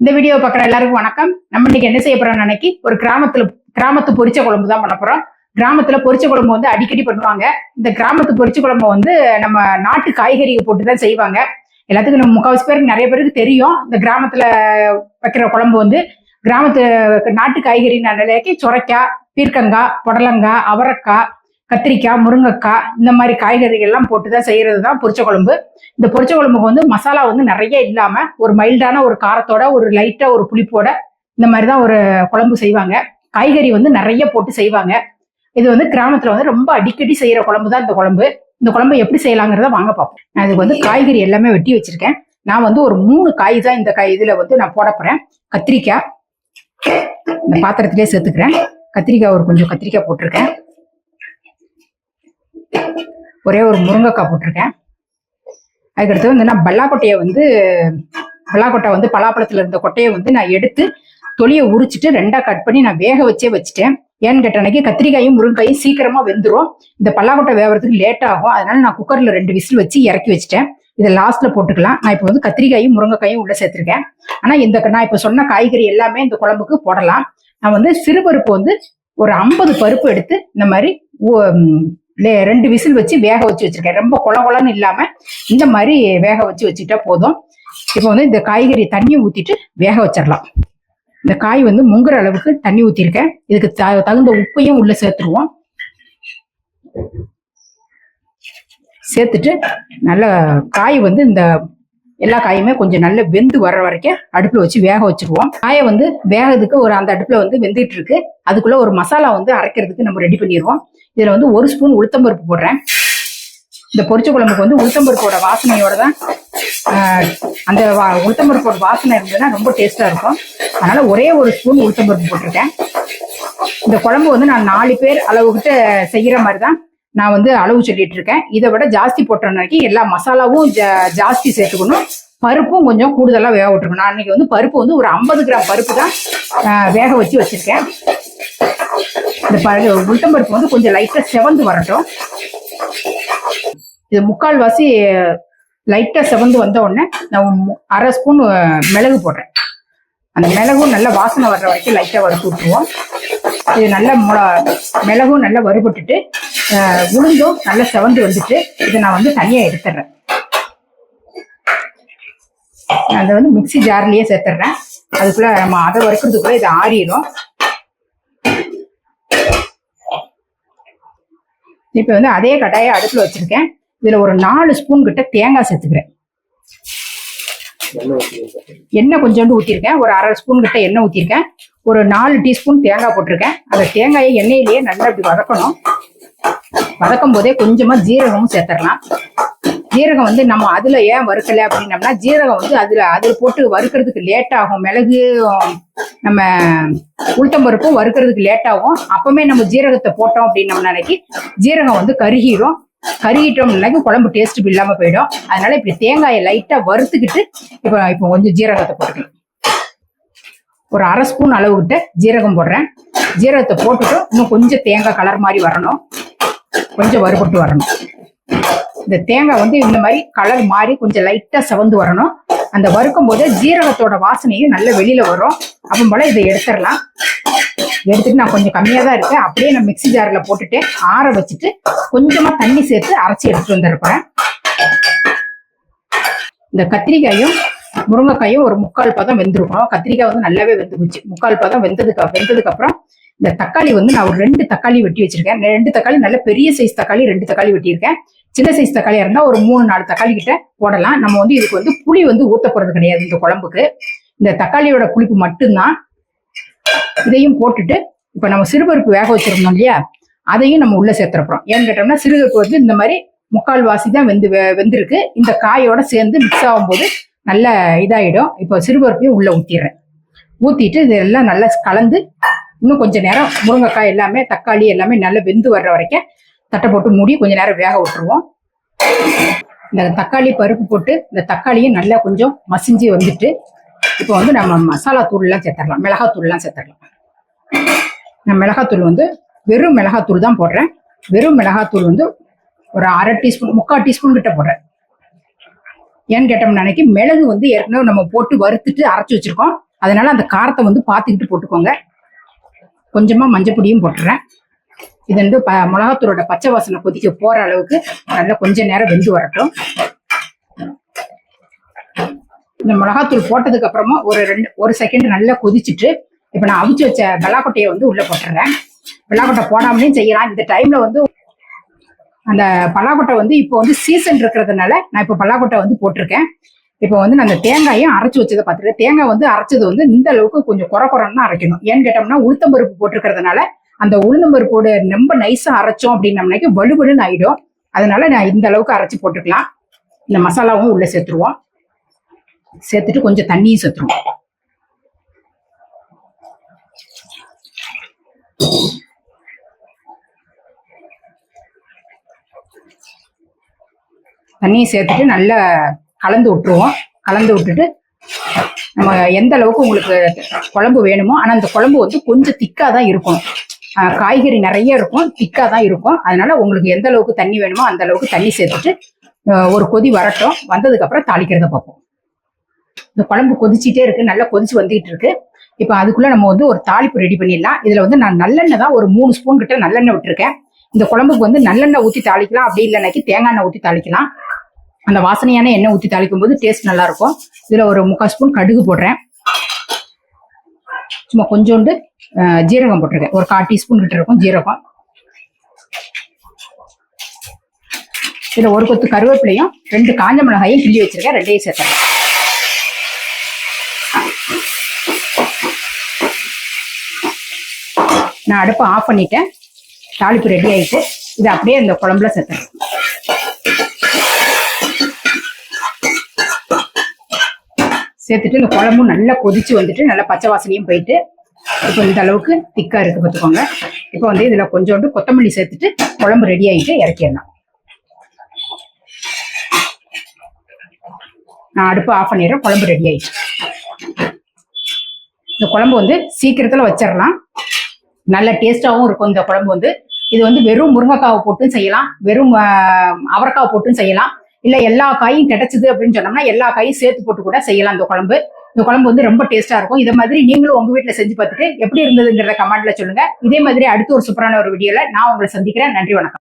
இந்த வீடியோ பார்க்குற எல்லாருக்கும் வணக்கம். நம்ம இன்னைக்கு என்ன செய்ய போறோம் அன்னைக்கு ஒரு கிராமத்துல கிராமத்து பொரிச்ச குழம்பு தான் பண்ண போறோம். கிராமத்துல பொரிச்ச குழம்பு வந்து அடிக்கடி பண்ணுவாங்க. இந்த கிராமத்து பொரிச்ச குழம்பு வந்து நம்ம நாட்டு காய்கறியை போட்டு தான் செய்வாங்க. எல்லாத்துக்கும் நம்ம முக்கால்வாசி பேருக்கு நிறைய பேருக்கு தெரியும். இந்த கிராமத்துல வைக்கிற குழம்பு வந்து கிராமத்து நாட்டு காய்கறி நிலைக்கு சுரைக்காய் பீர்க்கங்காய் புடலங்காய் அவரைக்காய் கத்திரிக்காய் முருங்கைக்காய் இந்த மாதிரி காய்கறிகள் எல்லாம் போட்டு தான் செய்யறது தான் பொரிச்ச குழம்பு. இந்த பொரிச்ச குழம்புக்கு வந்து மசாலா வந்து நிறைய இல்லாம ஒரு மைல்டான ஒரு காரத்தோட ஒரு லைட்டா ஒரு புளிப்போட இந்த மாதிரி தான் ஒரு குழம்பு செய்வாங்க. காய்கறி வந்து நிறைய போட்டு செய்வாங்க. இது வந்து கிராமத்துல வந்து ரொம்ப அடிக்கடி செய்யற குழம்பு தான் இந்த குழம்பு. இந்த குழம்பு எப்படி செய்யலாங்கிறத வாங்க பார்ப்போம் நான் இதுக்கு வந்து காய்கறி எல்லாமே வெட்டி வச்சிருக்கேன். நான் வந்து ஒரு மூணு காய் தான் இந்த காய் இதுல வந்து நான் போட போறேன். கத்திரிக்காய் இந்த பாத்திரத்திலே சேர்த்துக்கிறேன். கத்திரிக்காய் ஒரு கொஞ்சம் கத்திரிக்காய் போட்டிருக்கேன். ஒரே ஒரு முருங்கைக்காய் போட்டிருக்கேன். அதுக்கடுத்து வந்து நான் பல்லாக்கொட்டையை வந்து பல்லாக்கொட்டை வந்து பலாப்பழத்தில் இருந்த கொட்டையை வந்து நான் எடுத்து தொலியை உரிச்சிட்டு ரெண்டாக கட் பண்ணி நான் வேக வச்சே வச்சுட்டேன். ஏன்னு கேட்ட அன்னைக்கு கத்திரிக்காயும் முருங்கையும் சீக்கிரமா வெந்துரும். இந்த பல்லாக்கொட்டை வேகிறதுக்கு லேட் ஆகும். அதனால நான் குக்கர்ல ரெண்டு விசில் வச்சு இறக்கி வச்சுட்டேன். இதை லாஸ்ட்ல போட்டுக்கலாம். நான் இப்போ வந்து கத்திரிக்காயும் முருங்கைக்காயும் உள்ள சேர்த்துருக்கேன். ஆனா இந்த நான் இப்போ சொன்ன காய்கறி எல்லாமே இந்த குழம்புக்கு போடலாம். நான் வந்து சிறுபருப்பு வந்து ஒரு ஐம்பது பருப்பு எடுத்து இந்த மாதிரி ரெண்டு விசில் வச்சு வேக வச்சு வச்சிருக்கேன். ரொம்ப கொல குளன்னு இல்லாம இந்த மாதிரி வேக வச்சு வச்சுக்கிட்டா போதும். இப்போ வந்து இந்த காய்கறி தண்ணி ஊத்திட்டு வேக வச்சிடலாம். இந்த காய் வந்து முங்குற அளவுக்கு தண்ணி ஊத்திருக்கேன். இதுக்கு த- தகுந்த உப்பையும் உள்ள சேர்த்துருவோம். சேர்த்துட்டு நல்ல காய் வந்து இந்த எல்லா காயுமே கொஞ்சம் நல்ல வெந்து வர்ற வரைக்கும் அடுப்புல வச்சு வேக வச்சிருவோம். காயை வந்து வேகிறதுக்கு ஒரு அந்த அடுப்புல வந்து வெந்துட்டு இருக்கு அதுக்குள்ள ஒரு மசாலா வந்து அரைக்கிறதுக்கு நம்ம ரெடி பண்ணிடுவோம் இதுல வந்து ஒரு ஸ்பூன் உளுத்தம்பருப்பு போடுறேன். இந்த பொரிச்ச குழம்புக்கு வந்து உளுத்தம்பருப்போட வாசனையோட தான் அந்த வா- உளுத்தம்பருப்போட வாசனை இருந்ததுன்னா ரொம்ப டேஸ்டா இருக்கும். அதனால ஒரே ஒரு ஸ்பூன் உளுத்தம்பருப்பு போட்டிருக்கேன். இந்த குழம்பு வந்து நான் நாலு பேர் அளவுகிட்ட செய்யற மாதிரி தான் நான் வந்து அளவு சொல்லிட்டு இருக்கேன் இதை விட ஜாஸ்தி போட்டோம்னாக்கி எல்லா மசாலாவும் ஜா- ஜாஸ்தி சேர்த்துக்கணும். பருப்பும் கொஞ்சம் கூடுதலாக வேக விட்டுருக்கணும் நான் இன்னைக்கு வந்து பருப்பு வந்து ஒரு ஐம்பது கிராம் பருப்பு தான் வேக வச்சு வச்சிருக்கேன். இந்த பரு உளுத்தம் பருப்பு வந்து கொஞ்சம் லைட்டாக செவந்து வரட்டும். இது முக்கால்வாசி லைட்டாக செவந்து வந்த உடனே நான் அரை ஸ்பூன் மிளகு போடுறேன். அந்த மிளகும் நல்லா வாசனை வர்ற வரைக்கும் லைட்டாக வறுத்து விட்டுருவோம். இது நல்லா முள மிளகும் நல்லா வறுபட்டுட்டு உளுந்தும் நல்லா செவந்து வந்துட்டு இதை நான் வந்து தனியா எடுத்துடுறேன். நான் அதை வந்து மிக்ஸி ஜார்லயே சேர்த்துடுறேன். அதுக்குள்ள நம்ம அதை வறுக்கிறதுக்குள்ளே இதை ஆறிடும் இப்போ வந்து அதே கடாயை அடுப்புல வச்சிருக்கேன். இதுல ஒரு நாலு ஸ்பூன் கிட்ட தேங்காய் சேர்த்துக்கிறேன். எண்ணெய் கொஞ்சோண்டு ஊற்றிருக்கேன் ஒரு அரை ஸ்பூன் கிட்ட எண்ணெய் ஊற்றிருக்கேன் ஒரு நாலு டீஸ்பூன் தேங்காய் போட்டிருக்கேன். அந்த தேங்காயை எண்ணெயிலேயே நல்லா இப்படி வதக்கணும். வதக்கும் போதே கொஞ்சமா ஜீரகமும் சேர்த்துடலாம். ஜீரகம் வந்து நம்ம அதுல ஏன் வறுக்கல அப்படின்னம்னா ஜீரகம் வந்து அதுல அதுல போட்டு வறுக்கிறதுக்கு லேட் ஆகும். மிளகு நம்ம உளுத்தம்பருப்பும் வறுக்கிறதுக்கு லேட் ஆகும். அப்பவுமே நம்ம ஜீரகத்தை போட்டோம் அப்படின்னம்னா நினைக்கி ஜீரகம் வந்து கருகிரும். கருகிட்டோம்னாக்கி குழம்பு டேஸ்ட் இல்லாம போயிடும். அதனால இப்படி தேங்காயை லைட்டா வறுத்துக்கிட்டு இப்போ இப்போ கொஞ்சம் ஜீரகத்தை போட்டுக்கலாம். ஒரு அரை ஸ்பூன் அளவுகிட்ட ஜீரகம் போடுறேன். ஜீரகத்தை போட்டுட்டு இன்னும் கொஞ்சம் தேங்காய் கலர் மாதிரி வரணும். கொஞ்சம் வறுபட்டு வரணும். இந்த தேங்காய் வந்து இந்த மாதிரி கலர் மாறி கொஞ்சம் லைட்டா செவந்து வரணும். அந்த வறுக்கும் போது ஜீரகத்தோட வாசனையும் நல்ல வெளியில வரும். அப்போ போல இதை எடுத்துடலாம். எடுத்துட்டு நான் கொஞ்சம் கம்மியா தான் இருக்கேன். அப்படியே நான் மிக்ஸி ஜார்ல போட்டுட்டு ஆற வச்சுட்டு கொஞ்சமா தண்ணி சேர்த்து அரைச்சி எடுத்துட்டு வந்துருப்பேன் இந்த கத்திரிக்காயும் முருங்கைக்காயும் ஒரு முக்கால் பதம் வெந்திருக்கணும் கத்திரிக்காய் வந்து நல்லாவே வெந்து போச்சு முக்கால் பதம் வெந்ததுக்கு வெந்ததுக்கு அப்புறம் இந்த தக்காளி வந்து நான் ஒரு ரெண்டு தக்காளி வெட்டி வச்சிருக்கேன். ரெண்டு தக்காளி நல்ல பெரிய சைஸ் தக்காளி ரெண்டு தக்காளி வெட்டியிருக்கேன். சின்ன சைஸ் தக்காளியா இருந்தா ஒரு மூணு நாலு தக்காளி கிட்ட போடலாம். நம்ம வந்து இதுக்கு வந்து புளி வந்து ஊத்த போறது கிடையாது இந்த குழம்புக்கு. இந்த தக்காளியோட புளிப்பு மட்டும்தான். இதையும் போட்டுட்டு இப்ப நம்ம சிறுபருப்பு வேக வச்சிருந்தோம் இல்லையா? அதையும் நம்ம உள்ள சேர்த்துறோம் ஏன்னு கேட்டோம்னா சிறுபருப்பு வந்து இந்த மாதிரி முக்கால் வாசி தான் வெந்து வெ- வெந்திருக்கு. இந்த காயோட சேர்ந்து மிக்ஸ் ஆகும்போது நல்ல இதாயிடும். இப்போ சிறுபருப்பையும் உள்ள ஊத்திடுறேன். ஊத்திட்டு இதெல்லாம் நல்லா கலந்து இன்னும் கொஞ்ச நேரம் முருங்கைக்காய் எல்லாமே தக்காளி எல்லாமே நல்லா வெந்து வர்ற வரைக்கும் தட்டை போட்டு மூடி கொஞ்சம் நேரம் வேக விட்டுருவோம். இந்த தக்காளி பருப்பு போட்டு இந்த தக்காளியும் நல்லா கொஞ்சம் மசிஞ்சு வந்துட்டு இப்போ வந்து நம்ம மசாலா தூள்லாம் சேர்த்துடலாம் மிளகாத்தூள்லாம் சேர்த்துடலாம். நான் மிளகாத்தூள் வந்து வெறும் மிளகாத்தூள் தான் போடுறேன். வெறும் மிளகாத்தூள் வந்து ஒரு அரை டீஸ்பூன் முக்கால் டீஸ்பூன் கிட்ட போடுறேன். ஏன்னு கேட்டோம்னா அன்னைக்கு மிளகு வந்து ஏற்கனவே நம்ம போட்டு வறுத்துட்டு அரைச்சி வச்சிருக்கோம். அதனால அந்த காரத்தை வந்து பார்த்துக்கிட்டு போட்டுக்கோங்க. கொஞ்சமாக மஞ்சள் பொடியும் போட்டுறேன். இது வந்து ப மிளகாத்தூளோட பச்சை வாசனை கொதிக்க போகிற அளவுக்கு நல்லா கொஞ்ச நேரம் வெந்து வரட்டும். இந்த மிளகாத்தூள் போட்டதுக்கு அப்புறமா ஒரு ரெண்டு ஒரு செகண்ட் நல்லா கொதிச்சுட்டு இப்போ நான் அவிச்சு வச்ச வெள்ளாக்கொட்டையை வந்து உள்ளே போட்டுறேன். வெள்ளாக்கொட்டை போடாமலையும் செய்யலாம். இந்த டைமில் வந்து அந்த பல்லாக்கொட்டை வந்து இப்போ வந்து சீசன் இருக்கிறதுனால நான் இப்போ பல்லாக்கொட்டை வந்து போட்டிருக்கேன். இப்போ வந்து நான் அந்த தேங்காயும் அரைச்சு வச்சதை பார்த்துட்டு தேங்காய் வந்து அரைச்சது வந்து இந்த அளவுக்கு கொஞ்சம் குறை குறைன்னு தான் அரைக்கணும். ஏன்னு கேட்டோம்னா உளுத்தம்பருப்பு போட்டிருக்கிறதுனால அந்த உளுந்தம்பருப்போட ரொம்ப நைஸா அரைச்சோம் அப்படின்னம்னாக்கி வலுவலுன்னு ஆயிடும். அதனால நான் இந்த அளவுக்கு அரைச்சு போட்டுக்கலாம். இந்த மசாலாவும் உள்ள சேர்த்துருவோம். சேர்த்துட்டு கொஞ்சம் தண்ணியும் சேர்த்துருவோம். தண்ணியை சேர்த்துட்டு நல்லா கலந்து விட்டுருவோம். கலந்து விட்டுட்டு நம்ம எந்த அளவுக்கு உங்களுக்கு குழம்பு வேணுமோ ஆனால் அந்த குழம்பு வந்து கொஞ்சம் திக்காக தான் இருக்கும். காய்கறி நிறைய இருக்கும் திக்காக தான் இருக்கும். அதனால உங்களுக்கு எந்த அளவுக்கு தண்ணி வேணுமோ அந்த அளவுக்கு தண்ணி சேர்த்துட்டு ஒரு கொதி வரட்டும். வந்ததுக்கப்புறம் தாளிக்கிறத பார்ப்போம். இந்த குழம்பு கொதிச்சுட்டே இருக்கு நல்லா கொதிச்சு வந்துகிட்டு இருக்கு. இப்போ அதுக்குள்ள நம்ம வந்து ஒரு தாளிப்பு ரெடி பண்ணிடலாம். இதில் வந்து நான் நல்லெண்ணெய் தான் ஒரு மூணு ஸ்பூன் கிட்ட நல்லெண்ணெய் விட்டுருக்கேன். இந்த குழம்புக்கு வந்து நல்லெண்ணெய் ஊற்றி தாளிக்கலாம். அப்படி இல்லைனாக்கி தேங்காய் எண்ணெய் ஊற்றி தாளிக்கலாம். அந்த வாசனையான எண்ணெய் ஊற்றி தாளிக்கும் போது டேஸ்ட் நல்லா இருக்கும் இதில் ஒரு முக்கால் ஸ்பூன் கடுகு போடுறேன். சும்மா கொஞ்சோண்டு ஜீரகம் போட்டிருக்கேன். ஒரு கால் டீஸ்பூன் கிட்ட இருக்கும் ஜீரகம். இதில் ஒரு கொத்து கருவேப்பிலையும் ரெண்டு காஞ்ச மிளகாயும் கிள்ளி வச்சிருக்கேன். ரெண்டையும் சேர்த்துறேன். நான் அடுப்பை ஆஃப் பண்ணிட்டேன். தாளிப்பு ரெடி ஆயிட்டு இதை அப்படியே இந்த குழம்புல சேர்த்துறேன். சேர்த்துட்டு இந்த குழம்பும் நல்லா கொதிச்சு வந்துட்டு நல்லா பச்சை வாசனையும் போயிட்டு இப்போ இந்த அளவுக்கு திக்கா இருக்கு பார்த்துக்கோங்க. இப்போ வந்து இதுல கொஞ்சோண்டு கொத்தமல்லி சேர்த்துட்டு குழம்பு ரெடி ஆகிட்டு இறக்கிடலாம். நான் அடுப்பு ஆஃப் பண்ணிடுறேன் குழம்பு ரெடி ஆயிடுச்சு இந்த குழம்பு வந்து சீக்கிரத்துல வச்சிடலாம். நல்ல டேஸ்டாகவும் இருக்கும் இந்த குழம்பு வந்து. இது வந்து வெறும் முருங்கைக்காவை போட்டும் செய்யலாம் வெறும் அவரைக்காவை போட்டும் செய்யலாம். இல்ல எல்லா காயும் கிடைச்சது அப்படின்னு சொன்னோம்னா எல்லா காயும் சேர்த்து போட்டு கூட செய்யலாம். இந்த குழம்பு. இந்த குழம்பு வந்து ரொம்ப டேஸ்டா இருக்கும். இதை மாதிரி நீங்களும் உங்க வீட்டுல செஞ்சு பார்த்துட்டு எப்படி இருந்ததுங்கிறத கமெண்ட்ல சொல்லுங்க. இதே மாதிரி அடுத்து ஒரு சூப்பரான ஒரு வீடியோல நான் உங்களை சந்திக்கிறேன். நன்றி வணக்கம்.